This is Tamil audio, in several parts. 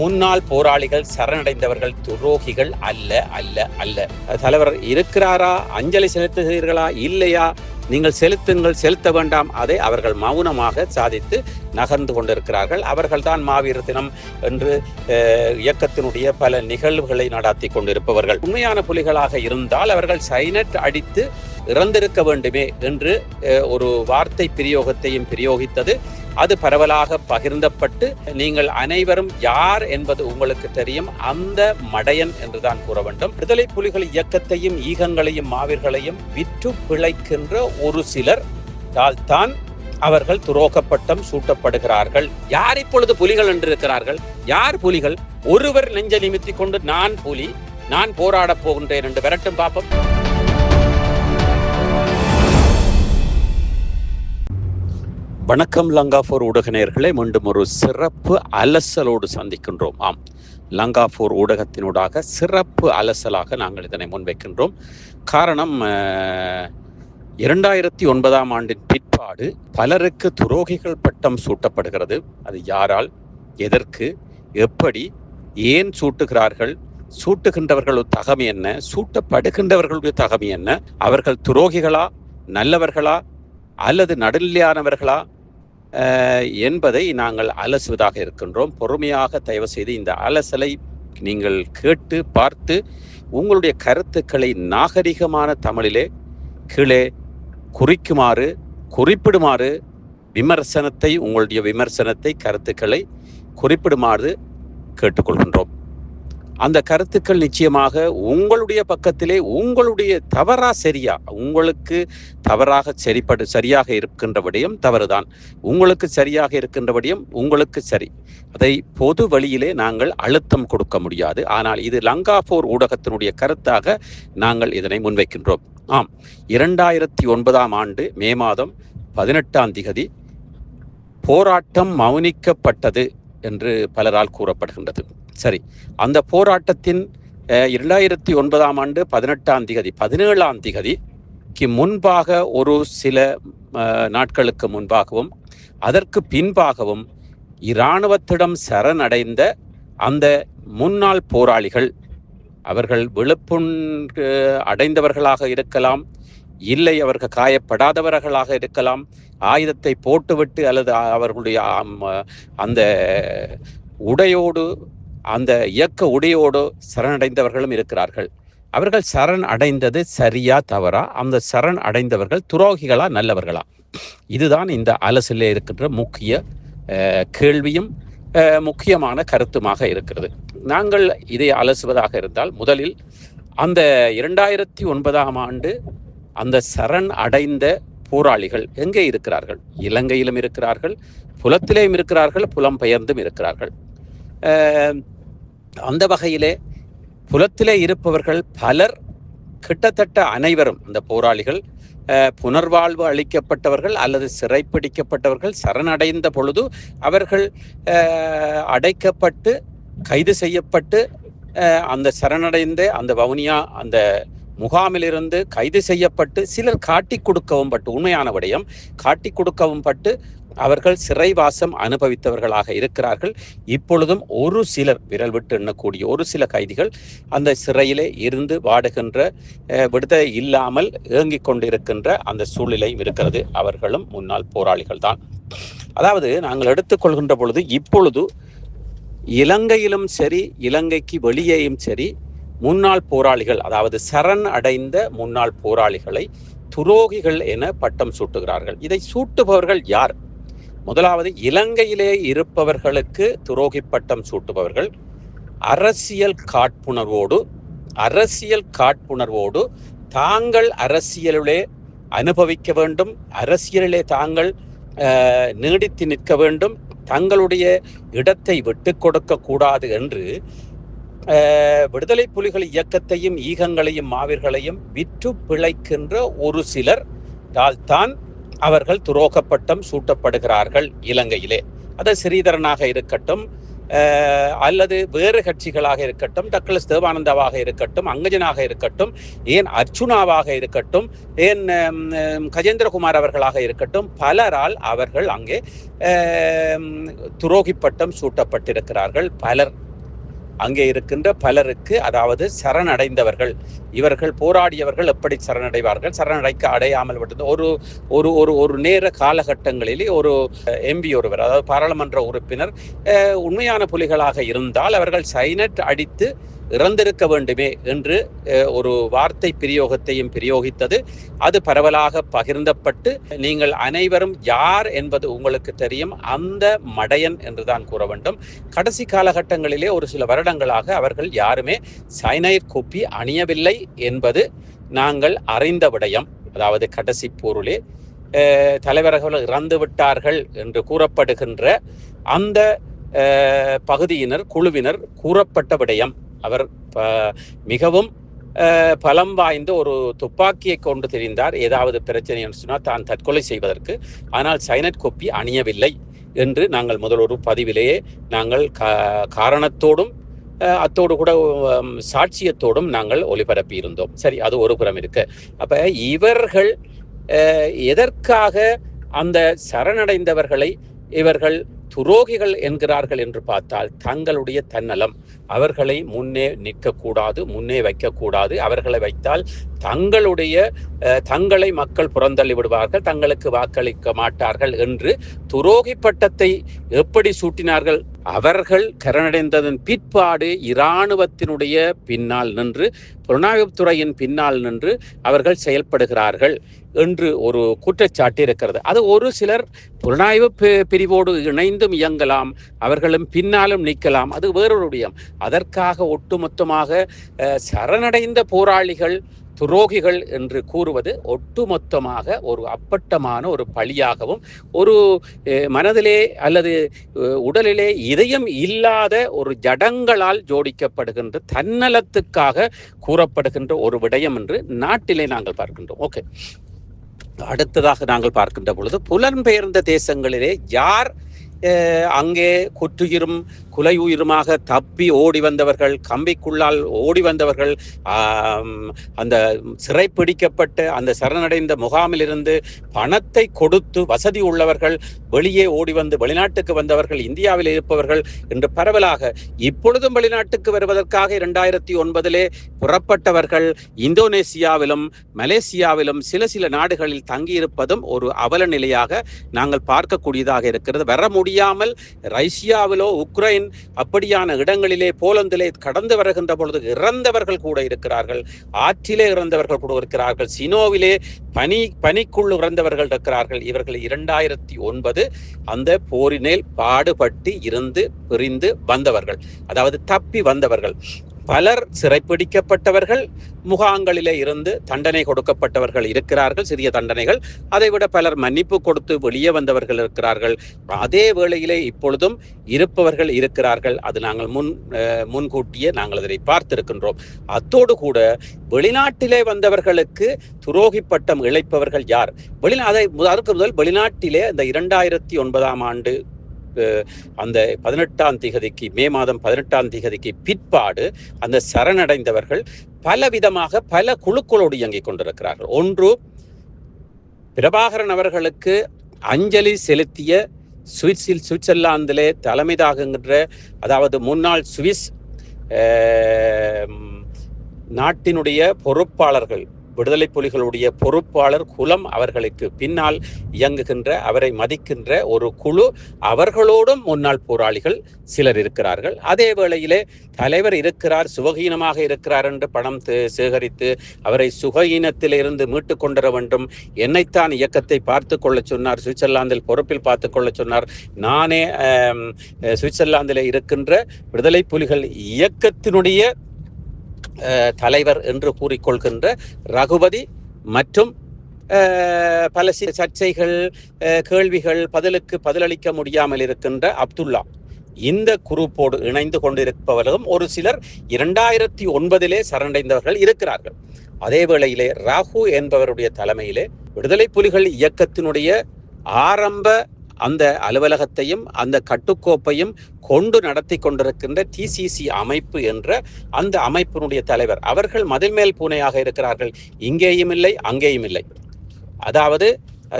முன்னாள் போராளிகள் சரணடைந்தவர்கள் துரோகிகள் அல்ல அல்ல அல்ல. தலைவர் இருக்கிறாரா? அஞ்சலி செலுத்துகிறீர்களா? இல்லையா? நீங்கள் செலுத்துங்கள் செலுத்த வேண்டாம். அதை அவர்கள் மௌனமாக சாதித்து நகர்ந்து கொண்டிருக்கிறார்கள். அவர்கள்தான் மாவீர தினம் என்று இயக்கத்தினுடைய பல நிகழ்வுகளை நடாத்தி கொண்டிருப்பவர்கள். உண்மையான புலிகளாக இருந்தால் அவர்கள் சைனட் அடித்து இறந்திருக்க வேண்டுமே என்று ஒரு வார்த்தை பிரயோகத்தையும் பிரயோகித்தது. அது பரவலாக பகிர்ந்தப்பட்டு நீங்கள் அனைவரும் யார் என்பது உங்களுக்கு தெரியும். அந்த மடையன் என்றுதான் கூற வேண்டும். விடுதலை புலிகள் இயக்கத்தையும் ஈகங்களையும் மாவீர்களையும் விற்று பிழைக்கின்ற ஒரு சிலர் தான் அவர்கள் துரோகப்பட்டம் சூட்டப்படுகிறார்கள். யார் இப்பொழுது புலிகள் என்று இருக்கிறார்கள்? யார் புலிகள்? ஒருவர் நெஞ்ச நிமித்திக் கொண்டு நான் புலி நான் போராடப் போகின்றேன் என்று விரட்டும் பார்ப்போம் வணக்கம் லங்காஃபோர் ஊடக நேயர்களே மீண்டும் ஒரு சிறப்பு அலசலோடு சந்திக்கின்றோம். ஆம் லங்காஃபோர் ஊடகத்தினூடாக சிறப்பு அலசலாக நாங்கள் இதனை முன்வைக்கின்றோம். காரணம் இரண்டாயிரத்தி ஒன்பதாம் ஆண்டின் பிற்பாடு பலருக்கு துரோகிகள் பட்டம் சூட்டப்படுகிறது. அது யாரால் எதற்கு எப்படி ஏன் சூட்டுகிறார்கள் சூட்டுகின்றவர்கள் தகமை என்ன சூட்டப்படுகின்றவர்களுடைய தகமை என்ன அவர்கள் துரோகிகளா நல்லவர்களா அல்லது நடுநிலையானவர்களா என்பதை நாங்கள் அலசுவதாக இருக்கின்றோம். பொறுமையாக தயவு செய்து இந்த அலசலை நீங்கள் கேட்டு பார்த்து உங்களுடைய கருத்துக்களை நாகரிகமான தமிழிலே கீழே குறிக்குமாறு குறிப்பிடுமாறு விமர்சனத்தை உங்களுடைய விமர்சனத்தை கருத்துக்களை குறிப்பிடுமாறு கேட்டுக்கொள்கின்றோம். அந்த கருத்துக்கள் நிச்சயமாக உங்களுடைய பக்கத்திலே உங்களுடைய தவறா சரியா உங்களுக்கு தவறாக சரிப்படு சரியாக இருக்கின்றபடியும் தவறுதான். உங்களுக்கு சரியாக இருக்கின்றபடியும் உங்களுக்கு சரி. அதை பொது வழியிலே நாங்கள் அழுத்தம் கொடுக்க முடியாது. ஆனால் இது லங்காபோர் ஊடகத்தினுடைய கருத்தாக நாங்கள் இதனை முன்வைக்கின்றோம். ஆம் இரண்டாயிரத்தி ஒன்பதாம் ஆண்டு மே மாதம் பதினெட்டாம் திகதி போராட்டம் மௌனிக்கப்பட்டது என்று பலரால் கூறப்படுகின்றது. சரி அந்த போராட்டத்தின் இரண்டாயிரத்தி ஒன்பதாம் ஆண்டு பதினெட்டாம் திகதி பதினேழாம் திகதிக்கு முன்பாக ஒரு சில நாட்களுக்கு முன்பாகவும் அதற்கு பின்பாகவும் இராணுவத்திடம் சரணடைந்த அந்த முன்னாள் போராளிகள் அவர்கள் விழுப்புண் அடைந்தவர்களாக இருக்கலாம் இல்லை அவர்கள் காயப்படாதவர்களாக இருக்கலாம் ஆயுதத்தை போட்டுவிட்டு அல்லது அவர்களுடைய அந்த உடையோடு அந்த இயக்க உடையோடு சரணடைந்தவர்களும் இருக்கிறார்கள். அவர்கள் சரண் அடைந்தது சரியா தவறா? அந்த சரண் அடைந்தவர்கள் துரோகிகளா நல்லவர்களா? இதுதான் இந்த அலசிலே இருக்கின்ற முக்கிய கேள்வியும் முக்கியமான கருத்துமாக இருக்கிறது. நாங்கள் இதை அலசுவதாக இருந்தால் முதலில் அந்த இரண்டாயிரத்தி ஒன்பதாம் ஆண்டு அந்த சரண் அடைந்த போராளிகள் எங்கே இருக்கிறார்கள்? இலங்கையிலும் இருக்கிறார்கள் புலத்திலேயும் இருக்கிறார்கள் புலம்பெயர்ந்தும் இருக்கிறார்கள். அந்த வகையிலே புலத்திலே இருப்பவர்கள் பலர் கிட்டத்தட்ட அனைவரும் அந்த போராளிகள் புனர்வாழ்வு அளிக்கப்பட்டவர்கள் அல்லது சிறைப்பிடிக்கப்பட்டவர்கள் சரணடைந்த பொழுது அவர்கள் அடைக்கப்பட்டு கைது செய்யப்பட்டு அந்த சரணடைந்த அந்த வவுனியா அந்த முகாமிலிருந்து கைது செய்யப்பட்டு சிலர் காட்டி கொடுக்கவும் பட்டு உண்மையான விடயம் காட்டி கொடுக்கவும் பட்டு அவர்கள் சிறைவாசம் அனுபவித்தவர்களாக இருக்கிறார்கள். இப்பொழுதும் ஒரு சிலர் விரல் விட்டு எண்ணக்கூடிய ஒரு சில கைதிகள் அந்த சிறையிலே இருந்து வாடுகின்ற விடுதலை இல்லாமல் இயங்கிக் கொண்டிருக்கின்ற அந்த சூழ்நிலையும் இருக்கிறது. அவர்களும் முன்னாள் போராளிகள் தான். அதாவது நாங்கள் எடுத்துக்கொள்கின்ற பொழுது இப்பொழுது இலங்கையிலும் சரி இலங்கைக்கு வெளியேயும் சரி முன்னாள் போராளிகள் அதாவது சரண் அடைந்த முன்னாள் போராளிகளை துரோகிகள் என பட்டம் சூட்டுகிறார்கள். இதை சூட்டுபவர்கள் யார்? முதலாவது இலங்கையிலே இருப்பவர்களுக்கு துரோகி பட்டம் சூட்டுபவர்கள் அரசியல் காட்புணர்வோடு அரசியல் காட்புணர்வோடு தாங்கள் அரசியலிலே அனுபவிக்க வேண்டும் அரசியலிலே தாங்கள் நீடித்து நிற்க வேண்டும் தங்களுடைய இடத்தை விட்டு கொடுக்க கூடாது என்று விடுதலை புலிகள் இயக்கத்தையும் ஈகங்களையும் மாவீர்களையும் விற்று பிழைக்கின்ற ஒரு சிலர் தான் அவர்கள் துரோகப்பட்டம் சூட்டப்படுகிறார்கள் இலங்கையிலே. அது ஸ்ரீதரனாக இருக்கட்டும் அல்லது வேறு கட்சிகளாக இருக்கட்டும் டக்ளஸ் தேவானந்தாவாக இருக்கட்டும் அங்கஜனாக இருக்கட்டும் ஏன் அர்ச்சுனாவாக இருக்கட்டும் ஏன் கஜேந்திரகுமார் அவர்களாக இருக்கட்டும் பலரால் அவர்கள் அங்கே துரோகிப்பட்டம் சூட்டப்பட்டிருக்கிறார்கள். பலர் அங்கே இருக்கின்ற பலருக்கு அதாவது சரணடைந்தவர்கள் இவர்கள் போராடியவர்கள் எப்படி சரணடைவார்கள்? சரணடைக்க அடையாமல் விட்டது. ஒரு ஒரு ஒரு ஒரு நேர காலகட்டங்களிலே ஒரு எம்பி ஒருவர் அதாவது பாராளுமன்ற உறுப்பினர் உண்மையான புலிகளாக இருந்தால் அவர்கள் சைனட் அடித்து இறந்திருக்க வேண்டுமே என்று ஒரு வார்த்தை பிரயோகத்தையும் பிரயோகித்தது. அது பரவலாக பகிர்ந்தப்பட்டு நீங்கள் அனைவரும் யார் என்பது உங்களுக்கு தெரியும். அந்த மடையன் என்றுதான் கூற வேண்டும். கடைசி காலகட்டங்களிலே ஒரு சில வருடங்களாக அவர்கள் யாருமே சைனைட் குப்பி அணியவில்லை என்பது நாங்கள் அறிந்த விடயம். அதாவது கடைசி போரிலே தலைவர்கள் இறந்து விட்டார்கள் என்று கூறப்படுகின்ற அந்த பகுதியினர் குழுவினர் கூறப்பட்ட விடயம். அவர் ப- மிகவும் பலம் வாய்ந்த ஒரு துப்பாக்கியை கொண்டு தெரிந்தார். ஏதாவது பிரச்சனை என்று சொன்னால் தான் தற்கொலை செய்வதற்கு. ஆனால் சைனட் கொப்பி அணியவில்லை என்று நாங்கள் முதல் ஒரு பதிவிலேயே நாங்கள் காரணத்தோடும் அத்தோடு கூட சாட்சியத்தோடும் நாங்கள் ஒளிபரப்பி இருந்தோம். சரி அது ஒரு புறம் இருக்கு. அப்ப இவர்கள் எதற்காக அந்த சரணடைந்தவர்களை இவர்கள் துரோகிகள் என்கிறார்கள் என்று பார்த்தால் தங்களுடைய தன்னலம். அவர்களை முன்னே நிற்கக்கூடாது முன்னே வைக்கக்கூடாது. அவர்களை வைத்தால் தங்களுடைய தங்களை மக்கள் புறந்தள்ளி விடுவார்கள் தங்களுக்கு வாக்களிக்க மாட்டார்கள் என்று துரோகி பட்டத்தை எப்படி சூட்டினார்கள்? அவர்கள் கரணடைந்ததன் பிற்பாடு இராணுவத்தினுடைய பின்னால் நின்று புலனாய்வுத்துறையின் பின்னால் நின்று அவர்கள் செயல்படுகிறார்கள். என்று ஒரு குற்றச்சாட்டு இருக்கிறது. அது ஒரு சிலர் புலனாய்வு பி- பிரிவோடு இணைந்தும் இயங்கலாம் அவர்களும் பின்னாலும் நிற்கலாம். அது வேறொரு விடயம். அதற்காக ஒட்டுமொத்தமாக சரணடைந்த போராளிகள் துரோகிகள் என்று கூறுவது ஒட்டுமொத்தமாக ஒரு அப்பட்டமான ஒரு பழியாகவும் ஒரு மனதிலே அல்லது உடலிலே இதயம் இல்லாத ஒரு ஜடங்களால் ஜோடிக்கப்படுகின்ற தன்னலத்துக்காக கூறப்படுகின்ற ஒரு விடயம் என்று நாட்டிலே நாங்கள் பார்க்கின்றோம். ஓகே. அடுத்ததாக நாங்கள் பார்க்கின்ற பொழுது புலம்பெயர்ந்த தேசங்களிலே யார் அங்கே குற்றுயிரும் குலையுயிருமாக தப்பி ஓடி வந்தவர்கள் கம்பிக்குள்ளால் ஓடி வந்தவர்கள் அந்த சிறைப்பிடிக்கப்பட்டு அந்த சரணடைந்த முகாமிலிருந்து பணத்தை கொடுத்து வசதி உள்ளவர்கள் வெளியே ஓடி வந்து வெளிநாட்டுக்கு வந்தவர்கள் இந்தியாவில் இருப்பவர்கள் என்று பரவலாக இப்பொழுதும் வெளிநாட்டுக்கு வருவதற்காக இரண்டாயிரத்தி ஒன்பதிலே புறப்பட்டவர்கள் இந்தோனேசியாவிலும் மலேசியாவிலும் சில சில நாடுகளில் தங்கியிருப்பதும் ஒரு அவல நிலையாக நாங்கள் பார்க்கக்கூடியதாக இருக்கிறது. வர முடியாமல் ரஷ்யாவிலோ உக்ரைன் அப்படியான இடங்களிலே போலந்திலே கடந்து வருகின்ற பொழுது இறந்தவர்கள் கூட இருக்கிறார்கள். ஆற்றிலே இறந்தவர்கள் கூட இருக்கிறார்கள். சினோவிலே பனி பனிக்குள் இறந்தவர்கள் இருக்கிறார்கள். இவர்கள் இரண்டாயிரத்தி ஒன்பது அந்த போரினில் பாடுபட்டு இருந்து பிரிந்து வந்தவர்கள். அதாவது தப்பி வந்தவர்கள். பலர் சிறைப்பிடிக்கப்பட்டவர்கள் முகாங்களிலே இருந்து தண்டனை கொடுக்கப்பட்டவர்கள் இருக்கிறார்கள் சிறிய தண்டனைகள். அதைவிட பலர் மன்னிப்பு கொடுத்து வெளியே வந்தவர்கள் இருக்கிறார்கள். அதே வேளையிலே இப்பொழுதும் இருப்பவர்கள் இருக்கிறார்கள். அது நாங்கள் முன் முன்கூட்டியே நாங்கள் அதனை பார்த்திருக்கின்றோம். அத்தோடு கூட வெளிநாட்டிலே வந்தவர்களுக்கு துரோகி பட்டம் இழைப்பவர்கள் யார்? வெளி அதை அதற்கு முதல் வெளிநாட்டிலே இந்த இரண்டாயிரத்தி ஒன்பதாம் ஆண்டு அந்த பதினெட்டாம் திகதிக்கு மே மாதம் பதினெட்டாம் திகதிக்கு பிற்பாடு அந்த சரணடைந்தவர்கள் பலவிதமாக பல குழுக்களோடு இயங்கிக் கொண்டிருக்கிறார்கள். ஒன்று பிரபாகரன் அவர்களுக்கு அஞ்சலி செலுத்திய சுவிட்சில் சுவிட்சர்லாந்திலே தலைமைதாகுகின்ற அதாவது முன்னாள் சுவிஸ் நாட்டினுடைய பொறுப்பாளர்கள் விடுதலை புலிகளுடைய பொறுப்பாளர் குலம் அவர்களுக்கு பின்னால் இயங்குகின்ற அவரை மதிக்கின்ற ஒரு குழு அவர்களோடும் முன்னாள் போராளிகள் சிலர் இருக்கிறார்கள். அதே வேளையிலே தலைவர் இருக்கிறார் சுகஹீனமாக இருக்கிறார் என்று பணம் சேகரித்து அவரை சுகஹீனத்திலிருந்து மீட்டு கொண்டு வேண்டும். என்னைத்தான் இயக்கத்தை பார்த்து கொள்ள சொன்னார் சுவிட்சர்லாந்தில் பொறுப்பில் பார்த்து கொள்ள சொன்னார். நானே சுவிட்சர்லாந்தில் இருக்கின்ற விடுதலை புலிகள் இயக்கத்தினுடைய தலைவர் என்று கூறிக்கொள்கின்ற ரகுபதி மற்றும் பல சர்ச்சைகள் கேள்விகள் பதிலுக்கு பதிலளிக்க முடியாமல் இருக்கின்ற அப்துல்லா. இந்த குரூப்போடு இணைந்து கொண்டிருப்பவர்களும் ஒரு சிலர் இரண்டாயிரத்தி ஒன்பதிலே சரணடைந்தவர்கள் இருக்கிறார்கள். அதே வேளையிலே ராகு என்பவருடைய தலைமையிலே விடுதலை புலிகள் இயக்கத்தினுடைய ஆரம்ப அந்த அலுவலகத்தையும் அந்த கட்டுக்கோப்பையும் கொண்டு நடத்தி கொண்டிருக்கின்ற டிசிசி அமைப்பு என்ற அந்த அமைப்பினுடைய தலைவர். அவர்கள் மதில் மேல் பூனையாக இருக்கிறார்கள். இங்கேயும் இல்லை அங்கேயும் இல்லை. அதாவது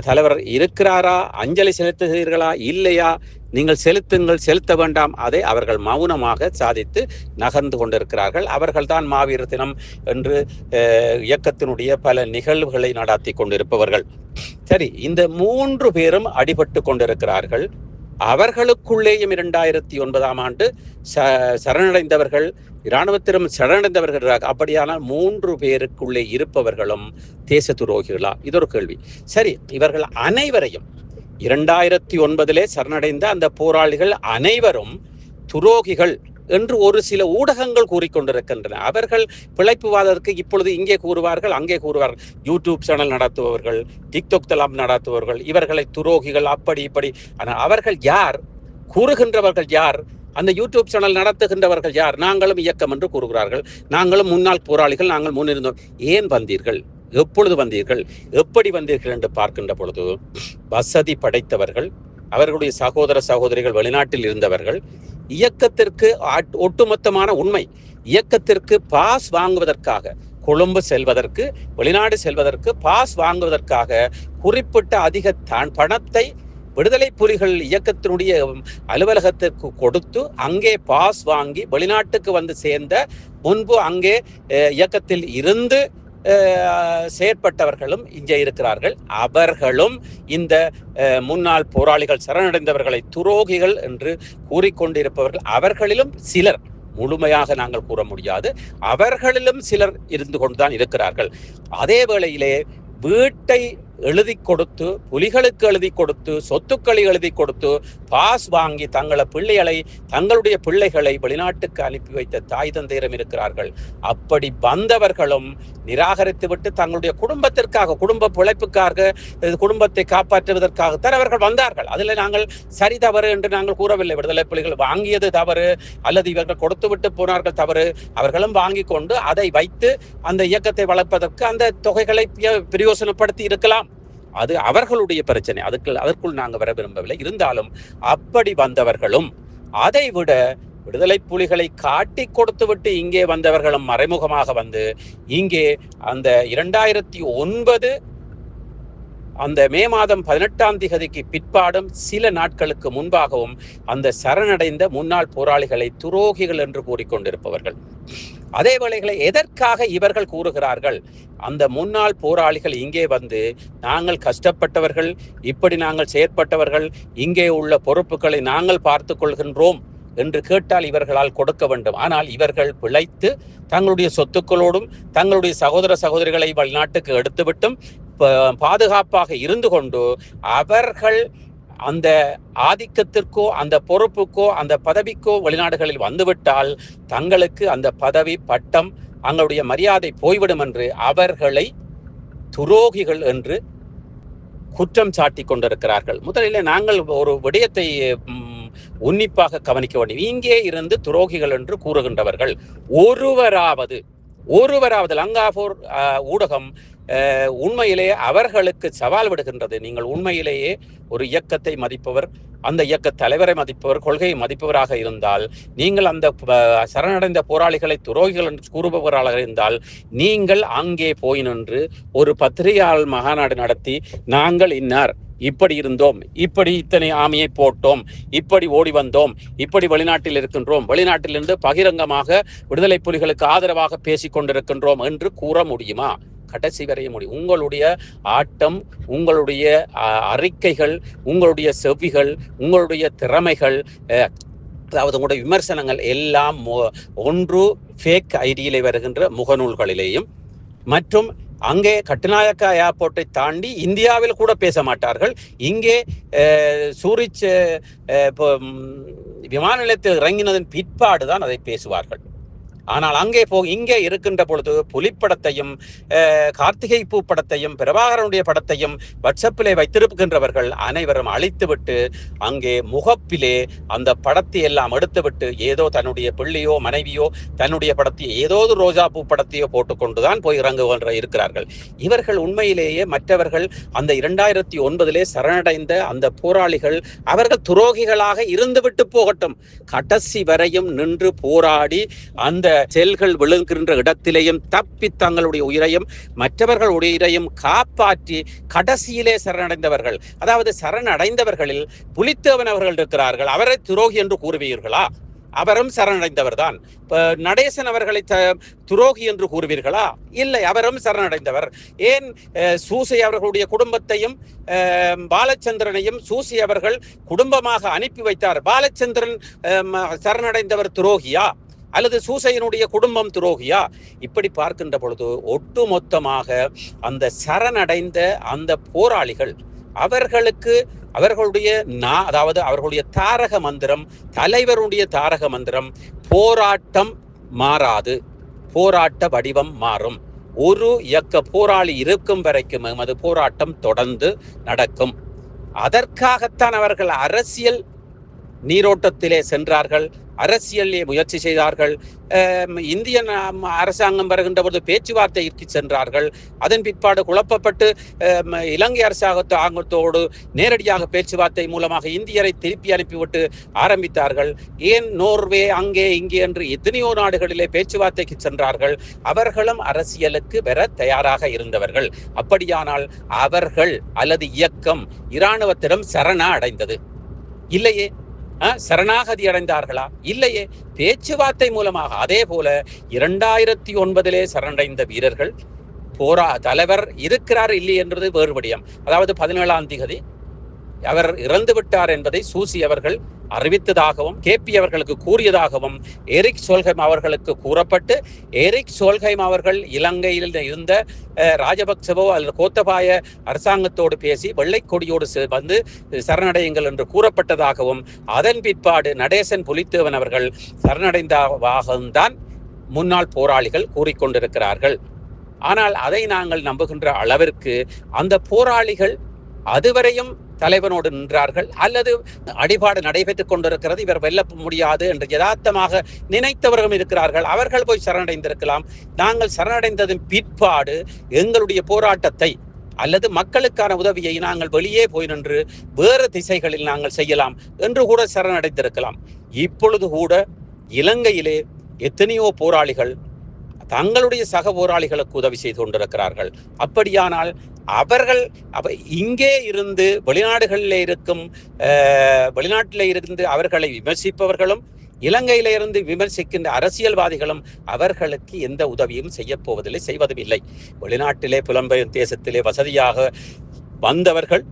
தலைவர் இருக்கிறாரா? அஞ்சலி செலுத்துகிறீர்களா? இல்லையா? நீங்கள் செலுத்துங்கள் செலுத்த வேண்டாம். அதை அவர்கள் மௌனமாக சாதித்து நகர்ந்து கொண்டிருக்கிறார்கள். அவர்கள்தான் மாவீர தினம் என்று இயக்கத்தினுடைய பல நிகழ்வுகளை நடாத்தி கொண்டிருப்பவர்கள். சரி இந்த மூன்று பேரும் அடிபட்டு கொண்டிருக்கிறார்கள். அவர்களுக்குள்ளேயும் இரண்டாயிரத்தி ஒன்பதாம் ஆண்டு ச சரணடைந்தவர்கள் இராணுவத்திடம் சரணடைந்தவர்கள் அப்படியானால் மூன்று பேருக்குள்ளே இருப்பவர்களும் தேச துரோகிகளா இது ஒரு கேள்வி. சரி இவர்கள் அனைவரையும் இரண்டாயிரத்தி ஒன்பதிலே சரணடைந்த அந்த போராளிகள் அனைவரும் துரோகிகள் என்று ஒரு சில ஊடகங்கள் கூறிக்கொண்டிருக்கின்றன. அவர்கள் பிழைப்புவாதற்கு இப்பொழுது இங்கே கூறுவார்கள் அங்கே கூறுவார்கள். யூடியூப் சேனல் நடத்துபவர்கள் டிக்டாக் தளம் நடத்துபவர்கள் இவர்களை துரோகிகள் அப்படி இப்படி. ஆனால் அவர்கள் யார்? கூறுகின்றவர்கள் யார்? அந்த யூடியூப் சேனல் நடத்துகின்றவர்கள் யார்? நாங்களும் இயக்கம் என்று கூறுகிறார்கள். நாங்களும் முன்னாள் போராளிகள் நாங்கள் முன்னிருந்தோம். ஏன் வந்தீர்கள்? எப்பொழுது வந்தீர்கள்? எப்படி வந்தீர்கள் என்று பார்க்கின்ற பொழுது வசதி படைத்தவர்கள் அவர்களுடைய சகோதர சகோதரிகள் வெளிநாட்டில் இருந்தவர்கள் இயக்கத்திற்கு ஒட்டுமொத்தமான உண்மை இயக்கத்திற்கு பாஸ் வாங்குவதற்காக கொழும்பு செல்வதற்கு வெளிநாடு செல்வதற்கு பாஸ் வாங்குவதற்காக குறிப்பிட்ட அதிக தான் பணத்தை விடுதலை புலிகள் இயக்கத்தினுடைய அலுவலகத்திற்கு கொடுத்து அங்கே பாஸ் வாங்கி வெளிநாட்டுக்கு வந்து சேர்ந்த முன்பு அங்கே இயக்கத்தில் இருந்து செயற்பட்டவர்களும் இங்கே இருக்கிறார்கள். அவர்களும் இந்த முன்னாள் போராளிகள் சரணடைந்தவர்களை துரோகிகள் என்று கூறிக்கொண்டிருப்பவர்கள். அவர்களிலும் சிலர் முழுமையாக நாங்கள் கூற முடியாது அவர்களிலும் சிலர் இருந்து கொண்டுதான் இருக்கிறார்கள். அதே வேளையிலே வீட்டை எழுதி கொடுத்து புலிகளுக்கு எழுதி கொடுத்து சொத்துக்களை எழுதி கொடுத்து பாஸ் வாங்கி தங்களை பிள்ளைகளை தங்களுடைய பிள்ளைகளை வெளிநாட்டுக்கு அனுப்பி வைத்த தாய் தந்தையரும் இருக்கிறார்கள். அப்படி வந்தவர்களும் நிராகரித்து விட்டு தங்களுடைய குடும்பத்திற்காக குடும்ப பிழைப்புக்காக குடும்பத்தை காப்பாற்றுவதற்காகத்தான் அவர்கள் வந்தார்கள். அதில் நாங்கள் சரி தவறு என்று நாங்கள் கூறவில்லை. விடுதலை புலிகள் வாங்கியது தவறு அல்லது இவர்கள் கொடுத்து விட்டு போனார்கள் தவறு அவர்களும் வாங்கி கொண்டு அதை வைத்து அந்த இயக்கத்தை வளர்ப்பதற்கு அந்த தொகைகளை பிரயோசனப்படுத்தி இருக்கலாம். அது அவர்களுடைய பிரச்சனை. அதுக்கு அதற்குள் நாங்கள் வர விரும்பவில்லை. இருந்தாலும் அப்படி வந்தவர்களும் அதை விட விடுதலை புலிகளை காட்டி கொடுத்துவிட்டு இங்கே வந்தவர்களும் மறைமுகமாக வந்து இங்கே அந்த இரண்டாயிரத்தி ஒன்பது அந்த மே மாதம் பதினெட்டாம் திகதிக்கு பிற்பாடும் சில நாட்களுக்கு முன்பாகவும் அந்த சரணடைந்த முன்னாள் போராளிகளை துரோகிகள் என்று கூறிக்கொண்டிருப்பவர்கள். அதே வேளைகளை எதற்காக இவர்கள் கூறுகிறார்கள்? அந்த முன்னாள் போராளிகள் இங்கே வந்து நாங்கள் கஷ்டப்பட்டவர்கள் இப்படி நாங்கள் செயற்பட்டவர்கள் இங்கே உள்ள பொறுப்புகளை நாங்கள் பார்த்து கொள்கின்றோம் என்று கேட்டால் இவர்களால் கொடுக்க வேண்டும். ஆனால் இவர்கள் பிழைத்து தங்களுடைய சொத்துக்களோடும் தங்களுடைய சகோதர சகோதரிகளை வெளிநாட்டுக்கு எடுத்துவிட்டும் பாதுகாப்பாக இருந்து கொண்டு அவர்கள் அந்த ஆதிக்கத்திற்கோ அந்த பொறுப்புக்கோ அந்த பதவிக்கோ வெளிநாடுகளில் வந்துவிட்டால் தங்களுக்கு அந்த பதவி பட்டம் தங்களுடைய மரியாதை போய்விடும் என்று அவர்களை துரோகிகள் என்று குற்றம் சாட்டி கொண்டிருக்கிறார்கள். முதலில் நாங்கள் ஒரு விடயத்தை உன்னிப்பாக கவனிக்க வேண்டும். இங்கே இருந்து துரோகிகள் என்று கூறுகின்றவர்கள் ஒருவராவது ஒருவராவது லங்காபூர் ஊடகம் உண்மையிலேயே அவர்களுக்கு சவால் விடுகின்றது. நீங்கள் உண்மையிலேயே ஒரு இயக்கத்தை மதிப்பவர் அந்த இயக்க தலைவரை மதிப்பவர் கொள்கையை மதிப்பவராக இருந்தால் நீங்கள் அந்த சரணடைந்த போராளிகளை துரோகிகள் என்று கூறுபவராக இருந்தால் நீங்கள் அங்கே போய் நின்று ஒரு பத்திரிகையாளர் மகாநாடு நடத்தி நாங்கள் இன்னார் இப்படி இருந்தோம் இப்படி இத்தனை ஆமையை போட்டோம் இப்படி ஓடி வந்தோம் இப்படி வெளிநாட்டில் இருக்கின்றோம் வெளிநாட்டிலிருந்து பகிரங்கமாக விடுதலை புலிகளுக்கு ஆதரவாக பேசிக் கொண்டிருக்கின்றோம் என்று கூற முடியுமா? கடைசி வரைய முடியும் உங்களுடைய ஆட்டம் உங்களுடைய அறிக்கைகள் உங்களுடைய செவிகள் உங்களுடைய திறமைகள் அதாவது உங்களுடைய விமர்சனங்கள் எல்லாம் ஒன்று ஃபேக் ஐடியிலே வருகின்ற முகநூல்களிலேயும் மற்றும் அங்கே கட்டுநாயக்கா ஏர்போர்ட்டை தாண்டி இந்தியாவில் கூட பேச மாட்டார்கள். இங்கே சூரிச் இப்போ, விமான நிலையத்தில் இறங்கினதன் பிற்பாடு தான் அதை பேசுவார்கள். ஆனால் அங்கே போ இங்கே இருக்கின்ற பொழுது புலிப்படத்தையும் கார்த்திகை பூ படத்தையும் பிரபாகரனுடைய படத்தையும் வாட்ஸ்அப்பிலே வைத்திருக்கின்றவர்கள் அனைவரும் அழித்துவிட்டு அங்கே முகப்பிலே அந்த படத்தை எல்லாம் எடுத்துவிட்டு ஏதோ தன்னுடைய பிள்ளையோ மனைவியோ தன்னுடைய படத்தை ஏதோ ஒரு ரோஜா பூ படத்தையோ போட்டுக்கொண்டுதான் போய் இறங்குகின்ற இருக்கிறார்கள். இவர்கள் உண்மையிலேயே மற்றவர்கள் அந்த இரண்டாயிரத்தி ஒன்பதிலே சரணடைந்த அந்த போராளிகள் அவர்கள் துரோகிகளாக இருந்துவிட்டு போகட்டும். கடைசி வரையும் நின்று போராடி அந்த செல்கள் விழுகின்ற இடத்திலேயும் தப்பி தங்களுடைய உயிரையும் மற்றவர்கள் உயிரையும் காப்பாற்றி கடைசியிலே சரணடைந்தவர்கள். அதாவது சரணடைந்தவர்களில் புலித்தேவன் அவர்கள் இருக்கிறார்கள். அவரை துரோகி என்று கூறுவீர்களா? அவரும் சரணடைந்தவர் தான் நடேசன் அவர்களை துரோகி என்று கூறுவீர்களா? இல்லை அவரும் சரணடைந்தவர். ஏன் சூசை அவர்களுடைய குடும்பத்தையும் பாலச்சந்திரனையும் சூசி அவர்கள் குடும்பமாக அனுப்பி வைத்தார்? பாலச்சந்திரன் சரணடைந்தவர் துரோகியா? அல்லது சூசையனுடைய குடும்பம் துரோகியா? இப்படி பார்க்கின்ற பொழுது ஒட்டுமொத்தமாக அந்த சரணடைந்த அந்த போராளிகள் அவர்களுக்கு அவர்களுடைய நா அதாவது அவர்களுடைய தாரக மந்திரம் தலைவருடைய தாரக மந்திரம் போராட்டம் மாறாது. போராட்ட வடிவம் மாறும். ஒரு இயக்க போராளி இருக்கும் வரைக்கும் எமது போராட்டம் தொடர்ந்து நடக்கும். அதற்காகத்தான் அவர்கள் அரசியல் நீரோட்டத்திலே சென்றார்கள். அரசியலே முயற்சி செய்தார்கள். இந்திய அரசாங்கம் வருகின்ற பொழுது பேச்சுவார்த்தைக்கு சென்றார்கள். அதன் பிற்பாடு குழப்பப்பட்டு இலங்கை அரசாங்கத்தோடு நேரடியாக பேச்சுவார்த்தை மூலமாக இந்தியரை திருப்பி அனுப்பிவிட்டு ஆரம்பித்தார்கள். ஏன் நோர்வே அங்கே இங்கே என்று எத்தனையோ நாடுகளிலே பேச்சுவார்த்தைக்கு சென்றார்கள். அவர்களும் அரசியலுக்கு வர தயாராக இருந்தவர்கள். அப்படியானால் அவர்கள் அல்லது இயக்கம் இராணுவத்திடம் சரணா அடைந்தது. இல்லையே? சரணாகதி அடைந்தார்களா இல்லையே. பேச்சுவார்த்தை மூலமாக. அதே போல இரண்டாயிரத்தி ஒன்பதிலே சரணடைந்த வீரர்கள் போரா தலைவர் இருக்கிறார் இல்லை என்றது வேறுபடியம். அதாவது பதினேழாம் திகதி அவர் இறந்து விட்டார் என்பதை சூசி அவர்கள் அறிவித்ததாகவும் கேபி அவர்களுக்கு கூறியதாகவும் எரிக் சோல்ஹைம் அவர்களுக்கு கூறப்பட்டு எரிக் சோல்ஹைம் அவர்கள் இலங்கையில் இருந்த ராஜபக்சவோ அல்லது கோத்தபாய அரசாங்கத்தோடு பேசி வெள்ளை கொடியோடு வந்து சரணடையுங்கள் என்று கூறப்பட்டதாகவும் அதன் பிற்பாடு நடேசன் புலித்தேவன் அவர்கள் சரணடைந்ததாகவும் முன்னாள் போராளிகள் கூறிக்கொண்டிருக்கிறார்கள். ஆனால் அதை நாங்கள் நம்புகின்ற அளவிற்கு அந்த போராளிகள் அதுவரையும் தலைவனோடு நின்றார்கள். அல்லது அடிபாடு நடைபெற்றுக் கொண்டிருக்கிறது. இவர் வெல்ல முடியாது என்று யதார்த்தமாக நினைத்தவர்களும் இருக்கிறார்கள். அவர்கள் போய் சரணடைந்திருக்கலாம். நாங்கள் சரணடைந்ததன் பிற்பாடு எங்களுடைய போராட்டத்தை அல்லது மக்களுக்கான உதவியை நாங்கள் வெளியே போய் நின்று வேறு திசைகளில் நாங்கள் செய்யலாம் என்று கூட சரணடைந்திருக்கலாம். இப்பொழுது கூட இலங்கையிலே எத்தனையோ போராளிகள் தங்களுடைய சக போராளிகளுக்கு உதவி செய்து கொண்டிருக்கிறார்கள். அப்படியானால் அவர்கள் இங்கே இருந்து வெளிநாடுகளில் இருக்கும் வெளிநாட்டில் இருந்து அவர்களை விமர்சிப்பவர்களும் இலங்கையில இருந்து விமர்சிக்கின்ற அரசியல்வாதிகளும் அவர்களுக்கு எந்த உதவியும் செய்ய போவதில்லை செய்வதும் இல்லை. வெளிநாட்டிலே புலம்பெயர் தேசத்திலே வசதியாக வந்தவர்கள்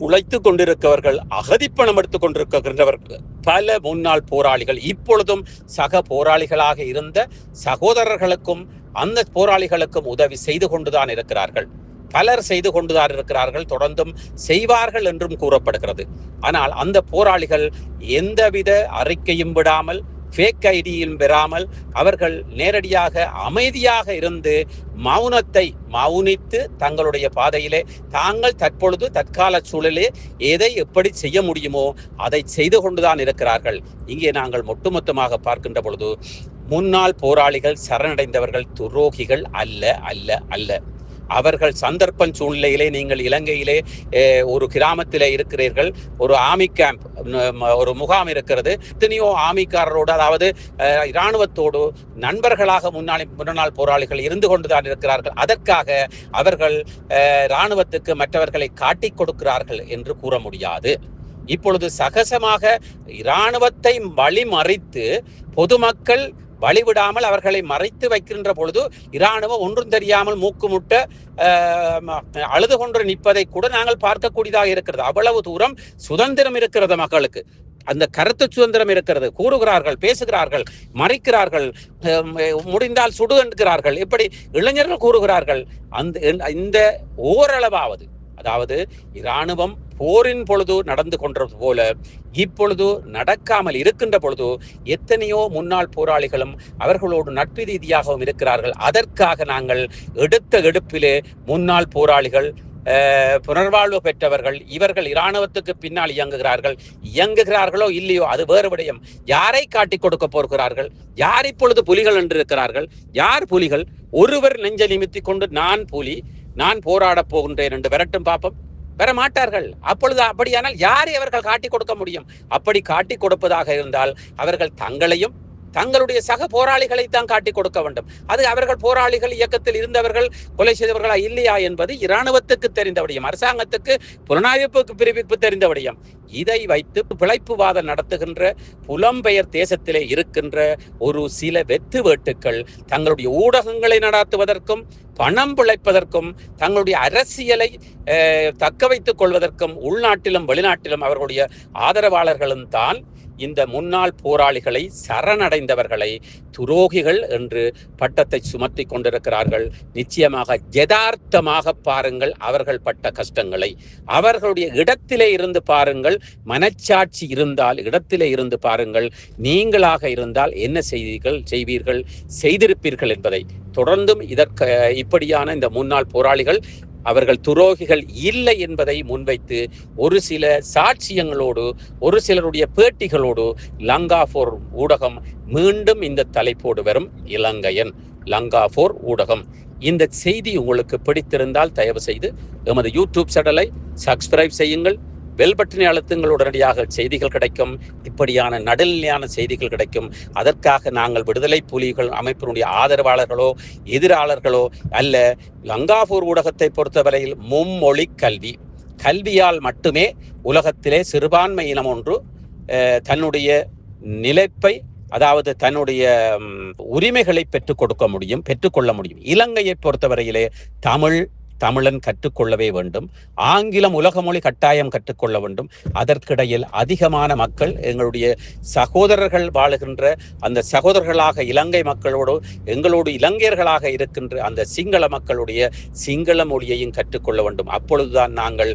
உழைத்து கொண்டிருக்கவர்கள் அகதிப்பணம் எடுத்துக் கொண்டிருக்கின்றவர்கள் பல முன்னாள் போராளிகள் இப்பொழுதும் சக போராளிகளாக இருந்த சகோதரர்களுக்கும் அந்த போராளிகளுக்கும் உதவி செய்து கொண்டுதான் இருக்கிறார்கள். பலர் செய்து கொண்டுதான் இருக்கிறார்கள் தொடர்ந்தும் செய்வார்கள் என்றும் கூறப்படுகிறது. ஆனால் அந்த போராளிகள் எந்தவித அறிக்கையும் விடாமல் ஃபேக் ஐடியும் பெறாமல் அவர்கள் நேரடியாக அமைதியாக இருந்து மௌனத்தை மௌனித்து தங்களுடைய பாதையிலே தாங்கள் தற்பொழுது தற்கால சூழலே எதை எப்படி செய்ய முடியுமோ அதை செய்து கொண்டுதான் இருக்கிறார்கள். இங்கே நாங்கள் ஒட்டுமொத்தமாக பார்க்கின்ற பொழுது முன்னாள் போராளிகள் சரணடைந்தவர்கள் துரோகிகள் அல்ல அல்ல அல்ல. அவர்கள் சந்தர்ப்பம் சூழ்நிலையிலே நீங்கள் இலங்கையிலே ஒரு கிராமத்திலே இருக்கிறீர்கள். ஒரு ஆமி கேம்ப் ஒரு முகாம் இருக்கிறது. எத்தனையோ ஆமிக்காரரோடு அதாவது இராணுவத்தோடு நண்பர்களாக முன்னாள் முன்னாள் போராளிகள் இருந்து கொண்டுதான் இருக்கிறார்கள். அதற்காக அவர்கள் இராணுவத்துக்கு மற்றவர்களை காட்டிக் கொடுக்கிறார்கள் என்று கூற முடியாது. இப்பொழுது சகசமாக இராணுவத்தை வழிமறித்து பொதுமக்கள் வழிவிடாமல் அவர்களை மறைத்து வைக்கின்ற பொழுது இராணுவம் ஒன்றும் தெரியாமல் மூக்குமுட்ட அழுது கொன்று நிற்பதை கூட நாங்கள் பார்க்கக்கூடியதாக இருக்கிறது. அவ்வளவு தூரம் சுதந்திரம் இருக்கிறது மக்களுக்கு. அந்த கருத்து சுதந்திரம் இருக்கிறது. கூறுகிறார்கள் பேசுகிறார்கள் மறைக்கிறார்கள் முடிந்தால் சுடு என்கிறார்கள் இப்படி இளைஞர்கள் கூறுகிறார்கள். அந்த இந்த ஓரளவாவது அதாவது இராணுவம் போரின் பொழுது நடந்து கொண்டது போல இப்பொழுது நடக்காமல் இருக்கின்ற பொழுது எத்தனையோ முன்னாள் போராளிகளும் அவர்களோடு நட்பு ரீதியாகவும் இருக்கிறார்கள். அதற்காக நாங்கள் எடுத்த எடுப்பிலே முன்னாள் போராளிகள் புனர்வாழ்வு பெற்றவர்கள் இவர்கள் இராணுவத்துக்கு பின்னால் இயங்குகிறார்கள். இயங்குகிறார்களோ இல்லையோ அது வேறு விடயம். யாரை காட்டிக் கொடுக்க போகிறார்கள்? யார் இப்பொழுது புலிகள் என்று இருக்கிறார்கள்? யார் புலிகள்? ஒருவர் நெஞ்ச நிமித்தி கொண்டு நான் புலி நான் போராடப் போகின்றேன் என்று விரட்டும் பார்ப்போம் பெற மாட்டார்கள். அப்பொழுது அப்படியானால் யாரை அவர்கள் காட்டி கொடுக்க முடியும்? அப்படி காட்டி கொடுப்பதாக இருந்தால் அவர்கள் தங்களையும் தங்களுடைய சக போராளிகளை தான் காட்டிக் கொடுக்க வேண்டும். அது அவர்கள் போராளிகள் இயக்கத்தில் இருந்தவர்கள் கொலை செய்தவர்களா இல்லையா என்பது இராணுவத்துக்கு தெரிந்த விடயம். அரசாங்கத்துக்கு புலனாய்வுக்கு பிரிவிப்பு தெரிந்த விடயம். இதை வைத்து பிழைப்புவாதம் நடத்துகின்ற புலம்பெயர் தேசத்திலே இருக்கின்ற ஒரு சில வெத்து வேட்டுக்கள் தங்களுடைய ஊடகங்களை நடாத்துவதற்கும் பணம் பிழைப்பதற்கும் தங்களுடைய அரசியலை தக்க வைத்துக் கொள்வதற்கும் உள்நாட்டிலும் வெளிநாட்டிலும் அவர்களுடைய ஆதரவாளர்களும் தான் இந்த முன்னாள் போராளிகளை சரணடைந்தவர்களை துரோகிகள் என்று பட்டத்தை சுமத்தி கொண்டிருக்கிறார்கள். நிச்சயமாக யதார்த்தமாக பாருங்கள் அவர்கள் பட்ட கஷ்டங்களை. அவர்களுடைய இடத்திலே இருந்து பாருங்கள். மனச்சாட்சி இருந்தால் இடத்திலே இருந்து பாருங்கள். நீங்களாக இருந்தால் என்ன செய்தீர்கள்? செய்வீர்கள்? செய்திருப்பீர்கள் என்பதை. தொடர்ந்தும் இதற்கு இப்படியான இந்த முன்னாள் போராளிகள் அவர்கள் துரோகிகள் இல்லை என்பதை முன்வைத்து ஒரு சில சாட்சியங்களோடு ஒரு சிலருடைய பேட்டிகளோடு லங்காஃபோர் ஊடகம் மீண்டும் இந்த தலைப்போடு வரும் இலங்கையன் லங்காஃபோர் ஊடகம். இந்த செய்தி உங்களுக்கு பிடித்திருந்தால் தயவு செய்து எமது யூடியூப் சேனலை சப்ஸ்கிரைப் செய்யுங்கள். பெல் பட்டனை அழுத்துங்கள் உடனடியாக செய்திகள் கிடைக்கும். இப்படியான நடுநிலையான செய்திகள் கிடைக்கும். அதற்காக நாங்கள் விடுதலை புலிகள் அமைப்பினுடைய ஆதரவாளர்களோ எதிராளர்களோ அல்ல லங்காபூர் ஊடகத்தை பொறுத்தவரையில் மும்மொழி கல்வி. கல்வியால் மட்டுமே உலகத்திலே சிறுபான்மை இனம் ஒன்று தன்னுடைய நிலைப்பை அதாவது தன்னுடைய உரிமைகளை பெற்றுக் கொடுக்க முடியும் பெற்றுக்கொள்ள முடியும். இலங்கையை பொறுத்தவரையிலே தமிழ் தமிழன் கற்றுக்கொள்ளவே வேண்டும். ஆங்கிலம் உலக மொழி கட்டாயம் கற்றுக்கொள்ள வேண்டும். அதற்கிடையில் அதிகமான மக்கள் எங்களுடைய சகோதரர்கள் வாழுகின்ற அந்த சகோதரர்களாக இலங்கை மக்களோடு எங்களோடு இலங்கையர்களாக இருக்கின்ற அந்த சிங்கள மக்களுடைய சிங்கள மொழியையும் கற்றுக்கொள்ள வேண்டும். அப்பொழுதுதான் நாங்கள்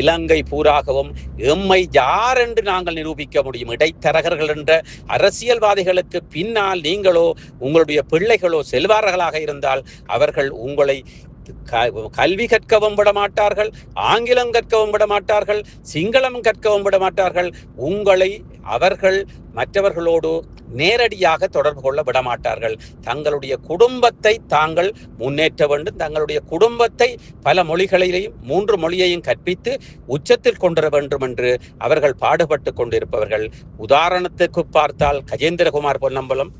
இலங்கை பூராகவும் எம்மை யார் என்று நாங்கள் நிரூபிக்க முடியும். இடைத்தரகர்கள் என்ற அரசியல்வாதிகளுக்கு பின்னால் நீங்களோ உங்களுடைய பிள்ளைகளோ செல்வார்களாக இருந்தால் அவர்கள் உங்களை கல்வி கற்கவும் விட மாட்டார்கள் ஆங்கிலம் கற்கவும் விட மாட்டார்கள் சிங்களம் கற்கவும் விட மாட்டார்கள் உங்களை அவர்கள் மற்றவர்களோடு நேரடியாக தொடர்பு கொள்ள விட மாட்டார்கள் தங்களுடைய குடும்பத்தை தாங்கள் முன்னேற்ற வேண்டும். தங்களுடைய குடும்பத்தை பல மொழிகளையும் மூன்று மொழியையும் கற்பித்து உச்சத்தில் கொண்டு வர வேண்டும் என்று அவர்கள் பாடுபட்டு கொண்டிருப்பவர்கள். உதாரணத்துக்கு பார்த்தால் கஜேந்திரகுமார் பொன்னம்பலம்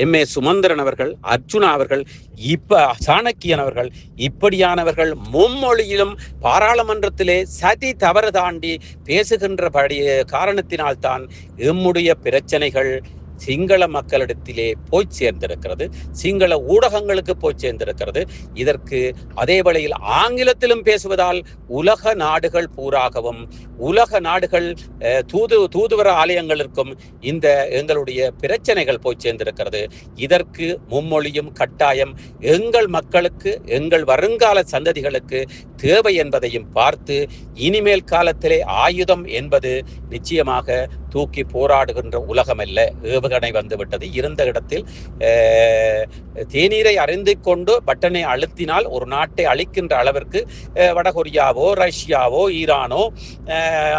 எம் ஏ சுமந்திரன் அவர்கள் அர்ஜுனா அவர்கள் இப்ப சாணக்கியன் அவர்கள் இப்படியானவர்கள் மும்மொழியிலும் பாராளுமன்றத்திலே சதி தவறு தாண்டி பேசுகின்றபடி காரணத்தினால்தான் எம்முடைய பிரச்சனைகள் சிங்கள மக்களிடத்திலே போய் சேர்ந்திருக்கிறது சிங்கள ஊடகங்களுக்கு போய் சேர்ந்திருக்கிறது. இதற்கு அதே வேளையில் ஆங்கிலத்திலும் பேசுவதால் உலக நாடுகள் பூராகவும் உலக நாடுகள் தூது தூதுவர ஆலயங்களுக்கும் இந்த எங்களுடைய பிரச்சனைகள் போய் சேர்ந்திருக்கிறது. இதற்கு மும்மொழியும் கட்டாயம் எங்கள் மக்களுக்கு எங்கள் வருங்கால சந்ததிகளுக்கு தேவை என்பதையும் பார்த்து இனிமேல் காலத்திலே ஆயுதம் என்பது நிச்சயமாக தூக்கி போராடுகின்ற உலகம் அல்ல ஏவுகணை வந்துவிட்டது இருந்த இடத்தில் தேநீரை அறிந்து கொண்டு பட்டனை அழுத்தினால் ஒரு நாட்டை அழிக்கின்ற அளவிற்கு வடகொரியாவோ ரஷ்யாவோ ஈரானோ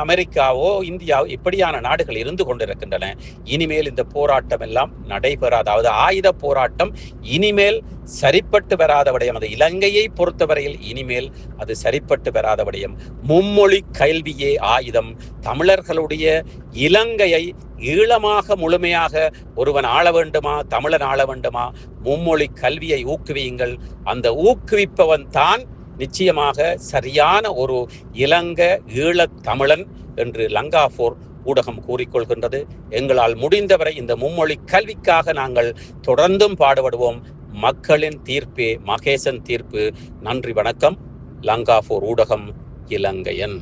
அமெரிக்காவோ இந்தியாவோ இப்படியான நாடுகள் இருந்து கொண்டிருக்கின்றன. இனிமேல் இந்த போராட்டம் எல்லாம் நடைபெறாது. அதாவது ஆயுத போராட்டம் இனிமேல் சரிப்பட்டு வராத விடயம். அது இலங்கையை பொறுத்தவரையில் இனிமேல் அது சரிப்பட்டு வராத விடயம். மும்மொழி கல்வியே ஆயுதம். தமிழர்களுடைய இலங்கையை ஈழமாக முழுமையாக ஒருவன் ஆள வேண்டுமா தமிழன் ஆள வேண்டுமா? மும்மொழி கல்வியை ஊக்குவியுங்கள். அந்த ஊக்குவிப்பவன் தான் நிச்சயமாக சரியான ஒரு இலங்கை ஈழத் தமிழன் என்று லங்கா போர் ஊடகம் கூறிக்கொள்கின்றது. எங்களால் முடிந்தவரை இந்த மும்மொழி கல்விக்காக நாங்கள் தொடர்ந்தும் பாடுபடுவோம். மக்களின் தீர்ப்பே மகேசன் தீர்ப்பு. நன்றி வணக்கம். லங்கா போர் ஊடகம் இலங்கையன்.